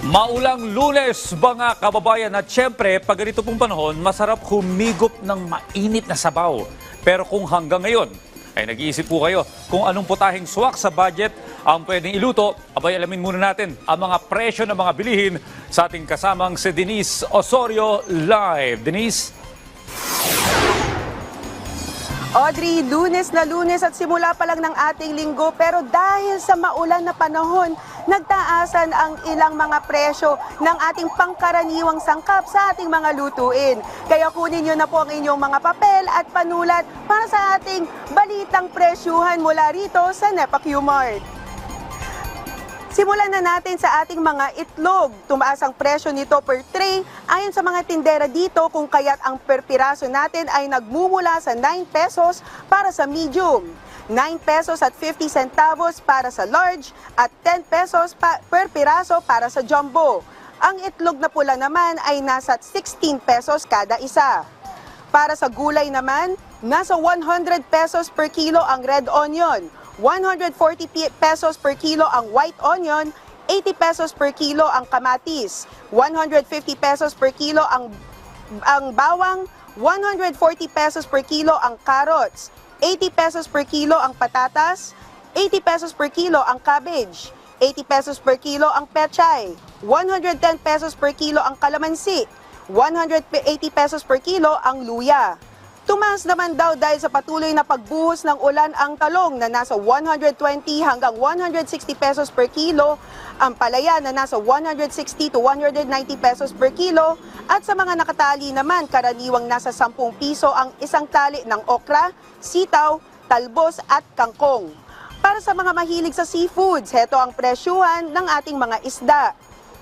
Maulang lunes mga kababayan at syempre pag ganito pong panahon masarap humigop ng mainit na sabaw. Pero kung hanggang ngayon ay nag-iisip po kayo kung anong putahing swak sa budget ang pwedeng iluto, abay alamin muna natin ang mga presyo ng mga bilihin sa ating kasamang si Denise Osorio live. Denise? Audrey, lunes na lunes at simula pa lang ng ating linggo pero dahil sa maulan na panahon, nagtaasan ang ilang mga presyo ng ating pangkaraniwang sangkap sa ating mga lutuin. Kaya kunin nyo na po ang inyong mga papel at panulat para sa ating balitang presyuhan mula rito sa Nepa Q-Mart. Simulan na natin sa ating mga itlog. Tumaas ang presyo nito per tray ayon sa mga tindera dito kung kaya't ang per piraso natin ay nagmumula sa 9 pesos para sa medium, 9 pesos at 50 centavos para sa large at 10 pesos pa- per piraso para sa jumbo. Ang itlog na pula naman ay nasa 16 pesos kada isa. Para sa gulay naman, nasa 100 pesos per kilo ang red onion, 140 pi- pesos per kilo ang white onion, 80 pesos per kilo ang kamatis, 150 pesos per kilo ang ang bawang, 140 pesos per kilo ang carrots, 80 pesos per kilo ang patatas, 80 pesos per kilo ang cabbage, 80 pesos per kilo ang pechay, 110 pesos per kilo ang kalamansi, 180 pesos per kilo ang luya. Tumaas naman daw dahil sa patuloy na pagbuhos ng ulan ang talong na nasa 120 hanggang 160 pesos per kilo, ang palaya na nasa 160 to 190 pesos per kilo, at sa mga nakatali naman karaniwang nasa 10 piso ang isang tali ng okra, sitaw, talbos at kangkong. Para sa mga mahilig sa seafoods, heto ang presyuhan ng ating mga isda.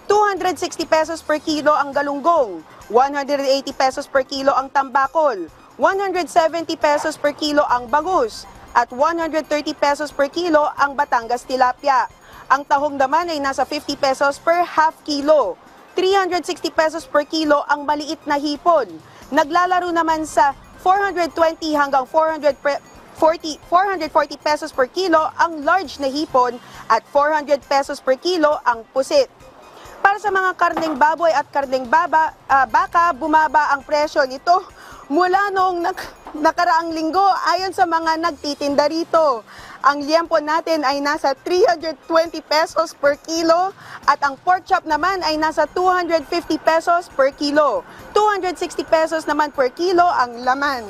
260 pesos per kilo ang galunggong, 180 pesos per kilo ang tambakol, 170 pesos per kilo ang bagus, at 130 pesos per kilo ang Batangas tilapia. Ang tahong naman ay nasa 50 pesos per half kilo. 360 pesos per kilo ang maliit na hipon. Naglalaro naman sa 420 hanggang 400 pre- 40, 440 pesos per kilo ang large na hipon at 400 pesos per kilo ang pusit. Para sa mga karneng baboy at karneng baba, ah, baka, bumaba ang presyo nito mula noong nak- nakaraang linggo ayon sa mga nagtitinda rito. Ang liempo natin ay nasa 320 pesos per kilo at ang pork chop naman ay nasa 250 pesos per kilo. 260 pesos naman per kilo ang laman.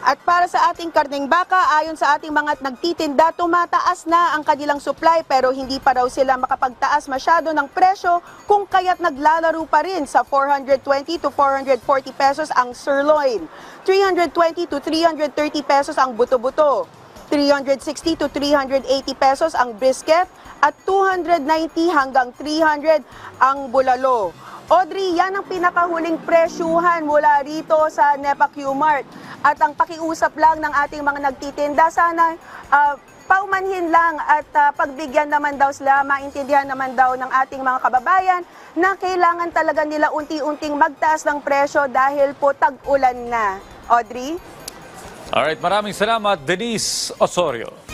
At para sa ating karneng baka, ayon sa ating mga nagtitinda, tumataas na ang kanilang supply pero hindi pa raw sila makapagtaas masyado ng presyo kung kaya't naglalaro pa rin sa 420 to 440 pesos ang sirloin, 320 to 330 pesos ang buto-buto, 360 to 380 pesos ang brisket at 290 hanggang 300 ang bulalo. Audrey, yan ang pinakahuling presyuhan mula rito sa Nepa Q-Mart. At ang pakiusap lang ng ating mga nagtitinda, sana ah, paumanhin lang at ah, pagbigyan naman daw sila, maintindihan naman daw ng ating mga kababayan na kailangan talaga nila unti-unting magtaas ng presyo dahil po tag-ulan na. Audrey? Alright, maraming salamat Denise Osorio.